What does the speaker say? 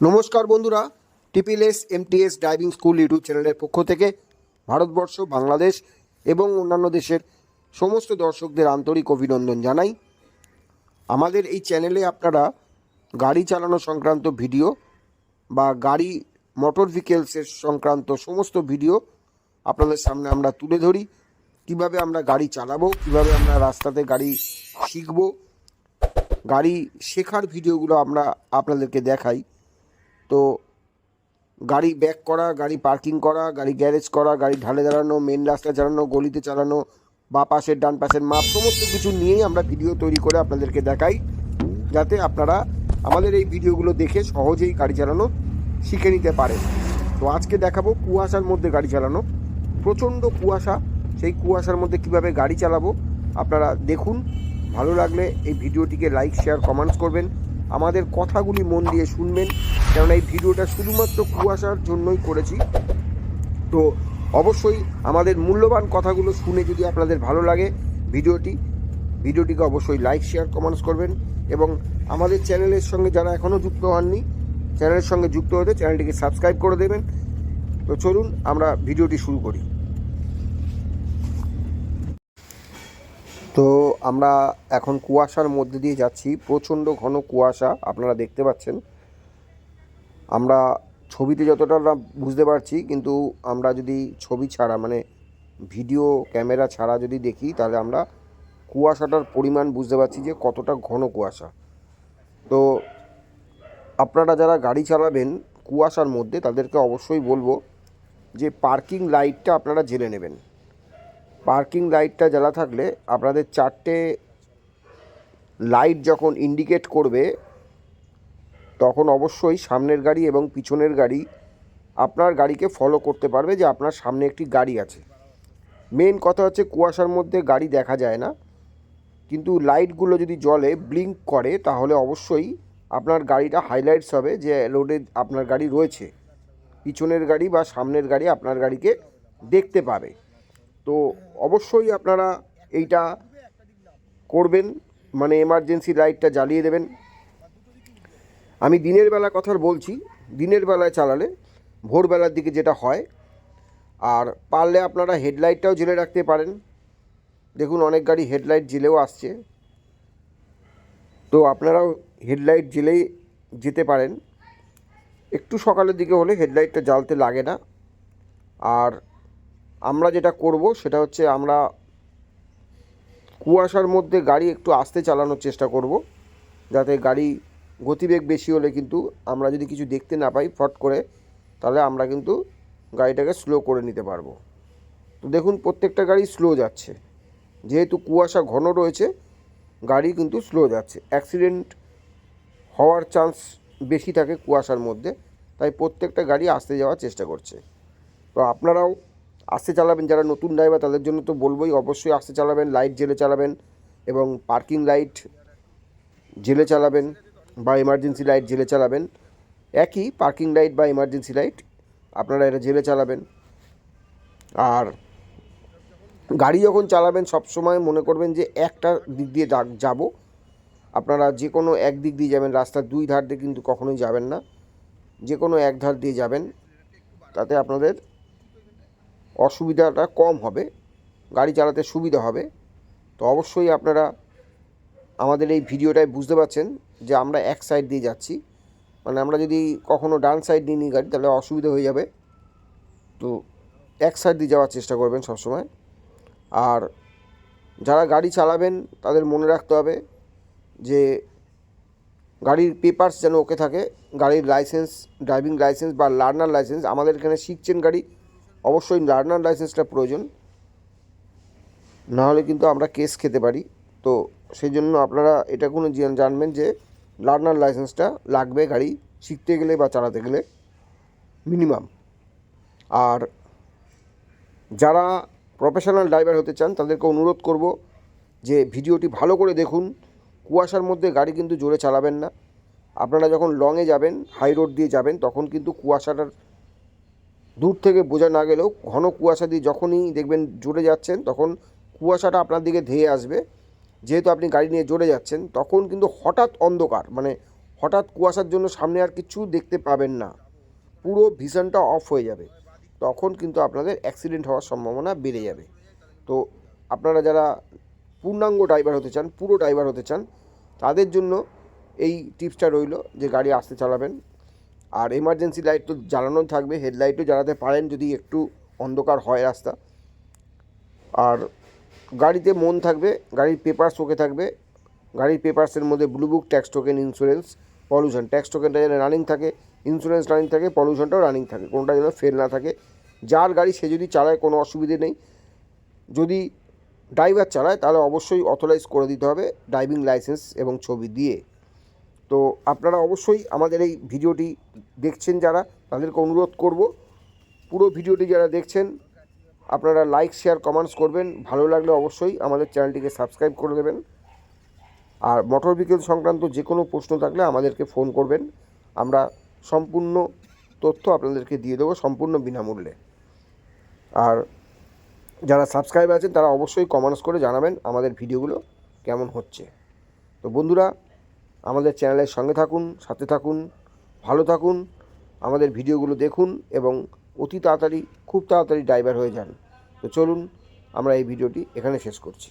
নমস্কার বন্ধুরা, TPLS MTS driving school YouTube চ্যানেলের পক্ষ থেকে ভারতবর্ষ, বাংলাদেশ এবং অন্যান্য দেশের সমস্ত দর্শকদের আন্তরিক অভিনন্দন জানাই। আমাদের এই চ্যানেলে আপনারা গাড়ি চালানো সংক্রান্ত ভিডিও বা গাড়ি, মোটর ভেহিকেলসের সংক্রান্ত সমস্ত ভিডিও আপনাদের সামনে আমরা তুলে ধরি। কীভাবে আমরা গাড়ি চালাবো, কীভাবে আমরা রাস্তাতে গাড়ি শিখব, গাড়ি শেখার ভিডিওগুলো আমরা আপনাদেরকে দেখাই। তো গাড়ি ব্যাক করা, গাড়ি পার্কিং করা, গাড়ি গ্যারেজ করা, গাড়ি ঢালে দাঁড়ানো মেন রাস্তায় চালানো, গলিতে চালানো, বা পাশের ডান পাশের মাপ, সমস্ত কিছু নিয়েই আমরা ভিডিও তৈরি করে আপনাদেরকে দেখাই। যাতে আপনারা আমাদের এই ভিডিওগুলো দেখে সহজেই গাড়ি চালানো শিখে নিতে পারেন। তো আজকে দেখাবো কুয়াশার মধ্যে গাড়ি চালানো। প্রচণ্ড কুয়াশা। সেই কুয়াশার মধ্যে কীভাবে গাড়ি চালাবো, আপনারা দেখুন। ভালো লাগলে এই ভিডিওটিকে লাইক শেয়ার কমেন্টস করবেন। আমাদের কথাগুলি মন দিয়ে শুনবেন। কেননা এই ভিডিওটা শুধুমাত্র কুয়াশার জন্যই করেছি। তো অবশ্যই আমাদের মূল্যবান কথাগুলো শুনে যদি আপনাদের ভালো লাগে ভিডিওটি, ভিডিওটিকে অবশ্যই লাইক শেয়ার কমেন্টস করবেন এবং আমাদের চ্যানেলের সঙ্গে যারা এখনও যুক্ত হননি, চ্যানেলের সঙ্গে যুক্ত হতে চ্যানেলটিকে সাবস্ক্রাইব করে দেবেন। তো চলুন আমরা ভিডিওটি শুরু করি। তো আমরা এখন কুয়াশার মধ্যে দিয়ে যাচ্ছি। প্রচণ্ড ঘন কুয়াশা, আপনারা দেখতে পাচ্ছেন। আমরা ছবিতে যতটা না বুঝতে পারছি, কিন্তু আমরা যদি ছবি ছাড়া মানে ভিডিও, ক্যামেরা ছাড়া যদি দেখি, তাহলে আমরা কুয়াশাটার পরিমাণ বুঝতে পারছি যে কতটা ঘন কুয়াশা। তো আপনারা যারা গাড়ি চালাবেন কুয়াশার মধ্যে, তাদেরকে অবশ্যই বলব যে পার্কিং লাইটটা আপনারা জেলে নেবেন। পার্কিং লাইটটা জ্বালা থাকলে আপনাদের চারটে লাইট যখন ইন্ডিকেট করবে, তখন অবশ্যই সামনের গাড়ি এবং পিছনের গাড়ি আপনার গাড়িকে ফলো করতে পারবে যে আপনার সামনে একটি গাড়ি আছে। মেন কথা হচ্ছে কুয়াশার মধ্যে গাড়ি দেখা যায় না, কিন্তু লাইটগুলো যদি জলে ব্লিঙ্ক করে, তাহলে অবশ্যই আপনার গাড়িটা হাইলাইটস হবে যে রোডে আপনার গাড়ি রয়েছে। পিছনের গাড়ি বা সামনের গাড়ি আপনার গাড়িকে দেখতে পাবে। তো অবশ্যই আপনারা এইটা করবেন মানে এমার্জেন্সি লাইটটা জ্বালিয়ে দেবেন। আমি দিনের বেলা কথা বলছি, দিনের বেলায় চালালে ভোরবেলার দিকে যেটা হয়, আর পারলে আপনারা হেডলাইটটাও জেলে রাখতে পারেন। দেখুন, অনেক গাড়ি হেডলাইট জেলেও আসছে। তো আপনারাও হেডলাইট জেলেই যেতে পারেন। একটু সকালের দিকে হলে হেডলাইটটা জ্বালতে লাগে না। আর আমরা যেটা করব সেটা হচ্ছে আমরা কুয়াশার মধ্যে গাড়ি একটু আস্তে চালানোর চেষ্টা করব, যাতে গাড়ি গতিবেগ বেশি হলে কিন্তু আমরা যদি কিছু দেখতে না পাই ফট করে, তাহলে আমরা কিন্তু গাড়িটাকে স্লো করে নিতে পারব। তো দেখুন প্রত্যেকটা গাড়ি স্লো যাচ্ছে। যেহেতু কুয়াশা ঘন রয়েছে, গাড়ি কিন্তু স্লো যাচ্ছে। অ্যাক্সিডেন্ট হওয়ার চান্স বেশি থাকে কুয়াশার মধ্যে, তাই প্রত্যেকটা গাড়ি আসতে যাওয়ার চেষ্টা করছে। তো আপনারাও আস্তে চালাবেন, যারা নতুন ড্রাইভার তাদের জন্য তো বলবোই, অবশ্যই আস্তে চালাবেন লাইট জেলে চালাবেন এবং পার্কিং লাইট জেলে চালাবেন বা এমার্জেন্সি লাইট জেলে চালাবেন। একই পার্কিং লাইট বা এমার্জেন্সি লাইট আপনারা এটা জেলে চালাবেন। আর গাড়ি যখন চালাবেন সব সময় মনে করবেন যে একটা দিক দিয়ে যাব। আপনারা যে কোনো এক দিক দিয়ে যাবেন, রাস্তার দুই ধার দিয়ে কিন্তু কখনোই যাবেন না। যে কোনো এক ধার দিয়ে যাবেন, তাতে আপনাদের অসুবিধাটা কম হবে, গাড়ি চালাতে সুবিধা হবে। তো অবশ্যই আপনারা আমাদের এই ভিডিওটায় বুঝতে পারছেন যে আমরা এক সাইড দিয়ে যাচ্ছি। মানে আমরা যদি কখনো ডান সাইড নিয়ে নিই গাড়ি, তাহলে অসুবিধা হয়ে যাবে। তো এক সাইড দিয়ে যাওয়ার চেষ্টা করবেন সবসময়। আর যারা গাড়ি চালাবেন, তাদের মনে রাখতে হবে যে গাড়ির পেপারস যেন ওকে থাকে, গাড়ির লাইসেন্স ড্রাইভিং লাইসেন্স বা লার্নার লাইসেন্স আমাদের এখানে শিখছেন গাড়ি। অবশ্যই লার্নার লাইসেন্সটা প্রয়োজন। নাহলে কিন্তু আমরা কেস খেতে পারি। তো সেই জন্য আপনারা এটা কোনো জানবেন যে লার্নার লাইসেন্সটা লাগবে গাড়ি শিখতে গেলে বা চালাতে গেলে মিনিমাম। আর যারা প্রফেশনাল ড্রাইভার হতে চান, তাদেরকে অনুরোধ করব যে ভিডিওটি ভালো করে দেখুন। কুয়াশার মধ্যে গাড়ি কিন্তু জোরে চালাবেন না। আপনারা যখন লংয়ে যাবেন, হাই রোড দিয়ে যাবেন, তখন কিন্তু কুয়াশাটার দূর থেকে বোঝা না গেলেও ঘন কুয়াশা দিয়ে যখনই দেখবেন জোরে যাচ্ছেন, তখন কুয়াশাটা আপনার দিকে ধেয়ে আসবে। যেহেতু আপনি গাড়ি নিয়ে জোরে যাচ্ছেন, তখন কিন্তু হঠাৎ অন্ধকার মানে হঠাৎ কুয়াশার জন্য সামনে আর কিছু দেখতে পাবেন না। পুরো ভিশনটা অফ হয়ে যাবে। তখন কিন্তু আপনাদের অ্যাক্সিডেন্ট হওয়ার সম্ভাবনা বেড়ে যাবে। তো আপনারা যারা পূর্ণাঙ্গ ড্রাইভার হতে চান, পুরো ড্রাইভার হতে চান, তাদের জন্য এই টিপসটা রইল যে গাড়ি আসতে চালাবেন। আর এমার্জেন্সি লাইট তো জ্বালানো থাকবে হেডলাইটও জ্বালাতে পারেন যদি একটু অন্ধকার হয় রাস্তা। আর গাড়িতে মন থাকবে, গাড়ির পেপারস ওকে থাকবে, গাড়ির পেপারসের মধ্যে blue book tax token insurance pollution tax টোকেনটা যেন রানিং থাকে ইন্স্যুরেন্স রানিং থাকে পলিউশনটাও রানিং থাকে, কোনোটা যেন ফেল না থাকে। যার গাড়ি সে যদি চালায়, কোনো অসুবিধে নেই। যদি ড্রাইভার চালায়, তাহলে অবশ্যই অথরাইজ করে দিতে হবে ড্রাইভিং লাইসেন্স এবং ছবি দিয়ে। তো আপনারা অবশ্যই আমাদের এই ভিডিওটি দেখছেন যারা, তাদেরকে অনুরোধ করব, পুরো ভিডিওটি যারা দেখছেন, আপনারা লাইক, শেয়ার, কমেন্টস করবেন। ভালো লাগলে অবশ্যই আমাদের চ্যানেলটিকে সাবস্ক্রাইব করে দেবেন। আর মোটর ভেহিকেল সংক্রান্ত যে কোনো প্রশ্ন থাকলে আমাদেরকে ফোন করবেন। আমরা সম্পূর্ণ তথ্য আপনাদেরকে দিয়ে দেবো সম্পূর্ণ বিনামূল্যে। আর যারা সাবস্ক্রাইব আছেন, তারা অবশ্যই কমেন্টস করে জানাবেন আমাদের ভিডিওগুলো কেমন হচ্ছে। তো বন্ধুরা আমাদের চ্যানেলের সঙ্গে থাকুন, সাথে থাকুন, ভালো থাকুন, আমাদের ভিডিওগুলো দেখুন এবং অতি তাড়াতাড়ি, খুব তাড়াতাড়ি ড্রাইভার হয়ে যান। তো চলুন, আমরা এই ভিডিওটি এখানে শেষ করছি।